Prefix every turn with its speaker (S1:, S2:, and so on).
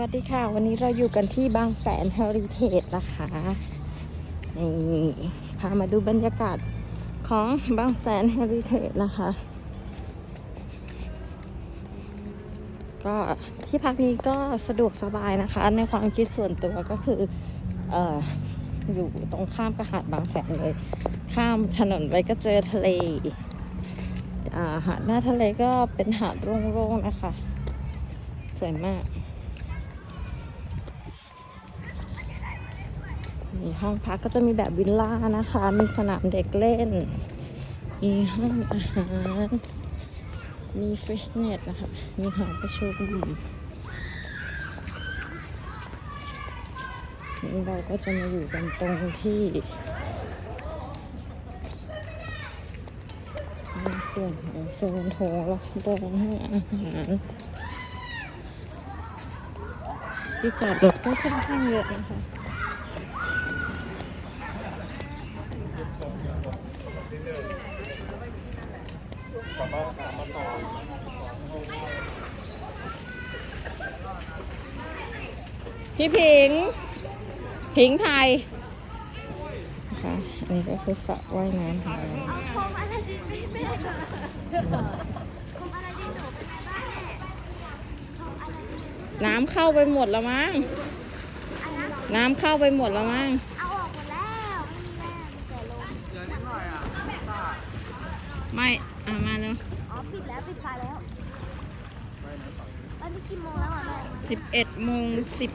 S1: วัสดีค่ะ วันนี้เราอยู่กันที่บางแสนเฮริเทจนะคะนี่พามาดูบรรยากาศของบางแสนเฮริเทจนะคะ ก็ที่พักนี้ก็สะดวกสบายนะคะ ในความคิดส่วนตัวก็คือเอออยู่ตรงข้ามกับหาดบางแสนเลย ข้ามถนนไปก็เจอทะเลหาดหน้าทะเลก็เป็นหาดโล่งๆนะคะ สวยมาก มีห้องพักก็จะมีแบบวิลล่านะคะ มีสนามเด็กเล่น มีห้องอาหาร มีฟริชเนตนะคะมีหอประชุมเราก็จะมาอยู่กันตรงที่ในส่วนของโซนโถงแล้วตรงห้องอาหารที่จอดรถก็ค่อนข้างเยอะนะคะ พี่ผิง ผิงไทยนะคะอันนี้ก็คือสระว่ายน้ำของเรา
S2: เอาคมอะไรดีไหมแม่คมอะไรดีหนูเป็นไงบ้างแม่คมอะไรดี
S1: น้ำเข้าไปหมดแล้วมั้ง
S2: อันนั้น
S1: น้ำเข้าไปหมดแล้วมั้ง
S2: เอาออกหมดแล้วไม่มีแล้วมีแต่ลม
S1: ไม่ อะมาเลย
S2: อ๋อ ปิดแล้ว ปิดไฟแล้ว ตอนนี้กี่โมงแล้วอะแม่
S1: สิบเอ็ดโมงสิบ